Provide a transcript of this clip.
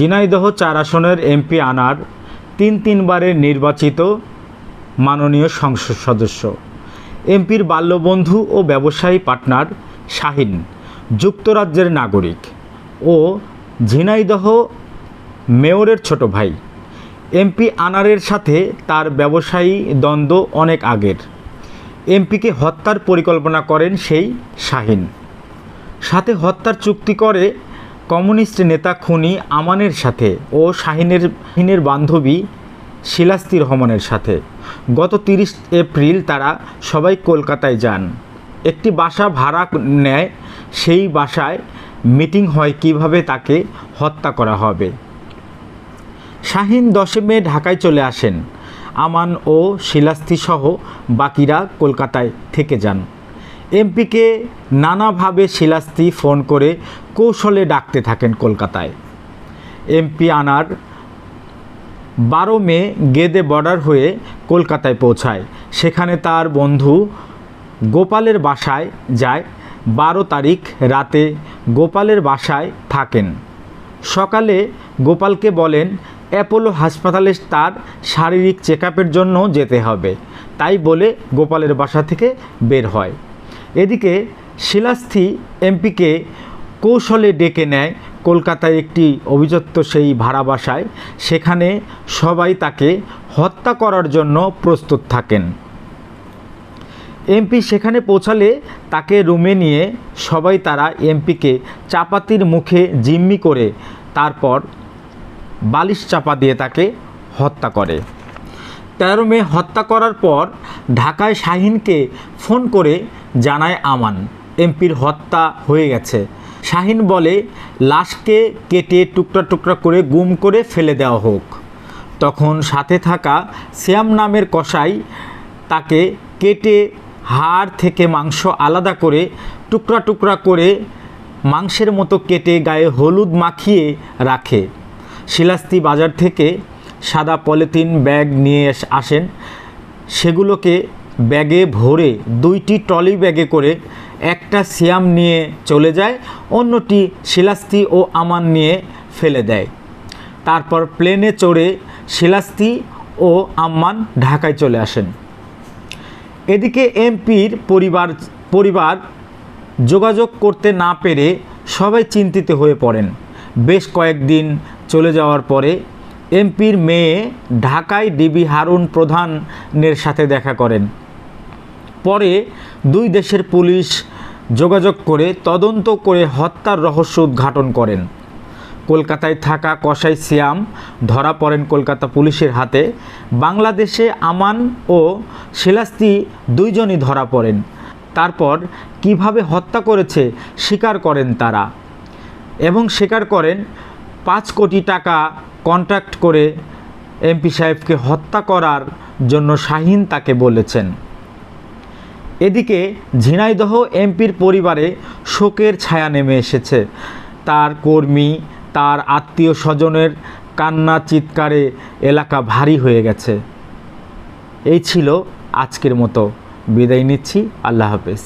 ঝিনাইদহ চার আসনের এমপি আনার তিন তিনবারের নির্বাচিত মাননীয় সংসদ সদস্য। এমপির বাল্যবন্ধু ও ব্যবসায়ী পার্টনার শাহিন, যুক্তরাজ্যের নাগরিক ও ঝিনাইদহ মেয়রের ছোট ভাই। এমপি আনারের সাথে তার ব্যবসায়ী দ্বন্দ্ব অনেক আগের। এমপিকে হত্যার পরিকল্পনা করেন সেই শাহিন। সাথে হত্যার চুক্তি করে কমিউনিস্ট নেতা খুনি আমানের সাথে ও শাহিনের শাহিনের বান্ধবী শিলাস্তি রহমানের সাথে। গত তিরিশ এপ্রিল তারা সবাই কলকাতায় যান। একটি বাসা ভাড়া নেয়, সেই বাসায় মিটিং হয় কীভাবে তাকে হত্যা করা হবে। শাহিন দশে মে ঢাকায় চলে আসেন। আমান ও শিলাস্তি সহ বাকিরা কলকাতায় থেকে যান। এমপিকে নানাভাবে শিলাস্তি ফোন করে কৌশলে ডাকতে থাকেন কলকাতায়। এমপি আনার বারো মে গেদে বর্ডার হয়ে কলকাতায় পৌঁছায়। সেখানে তার বন্ধু গোপালের বাসায় যায়। বারো তারিখ রাতে গোপালের বাসায় থাকেন। সকালে গোপালকে বলেন, অ্যাপোলো হাসপাতালে তার শারীরিক চেক জন্য যেতে হবে। তাই বলে গোপালের বাসা থেকে বের হয়। এদিকে শিলাস্থি এমপিকে কৌশলে ডেকে নেয় কলকাতায় একটি অভিযুক্ত সেই ভাড়া বাসায়। সেখানে সবাই তাকে হত্যা করার জন্য প্রস্তুত থাকেন। এমপি সেখানে পৌঁছালে তাকে রুমে নিয়ে সবাই তারা এমপিকে চাপাতির মুখে জিম্মি করে তারপর বালিশ চাপা দিয়ে তাকে হত্যা করে। তেরো মে হত্যা করার পর ঢাকায় শাহিনকে ফোন করে জানায় আমান। এমপির হত্যা হয়ে গেছে। শাহিন বলে, লাশকে কেটে টুকরা টুকরা করে গুম করে ফেলে দেওয়া হোক। তখন সাথে থাকা শ্যাম নামের কষাই তাকে কেটে হাড় থেকে মাংস আলাদা করে টুকরা টুকরা করে মাংসের মতো কেটে গায়ে হলুদ মাখিয়ে রাখে। শিলাস্তি বাজার থেকে সাদা পলিথিন ব্যাগ নিয়ে আসেন। সেগুলোকে ব্যাগে ভরে দুইটি ট্রলি ব্যাগে করে একটা সিয়াম নিয়ে চলে যায়, অন্যটি শিলাস্তি ও আমান নিয়ে ফেলে দেয়। তারপর প্লেনে চড়ে শিলাস্তি ও আম্মান ঢাকায় চলে আসেন। এদিকে এমপির পরিবার পরিবার যোগাযোগ করতে না পেরে সবাই চিন্তিত হয়ে পড়েন। বেশ কয়েকদিন চলে যাওয়ার পরে এমপির মেয়ে ঢাকায় ডিবি হারুন প্রধানের সাথে দেখা করেন। পরে দুই দেশের পুলিশ যোগাযোগ করে তদন্ত করে হত্যার রহস্য উদ্ঘাটন করেন। কলকাতায় থাকা কসাই সিয়াম ধরা পড়েন কলকাতা পুলিশের হাতে। বাংলাদেশে আমান ও শিলাস্তি দুইজনই ধরা পড়েন। তারপর কীভাবে হত্যা করেছে স্বীকার করেন তারা এবং স্বীকার করেন পাঁচ কোটি টাকা কন্ট্রাক্ট করে এমপি সাহেবকে হত্যা করার জন্য শাহিন তাকে বলেছেন। এদিকে ঝিনাইদহ এমপির পরিবারে শোকের ছায়া নেমে এসেছে। তার কর্মী, তার আত্মীয় স্বজনের কান্না চিৎকারে এলাকা ভারী হয়ে গেছে। এই ছিল আজকের মতো। বিদায় নিচ্ছি। আল্লাহ হাফেজ।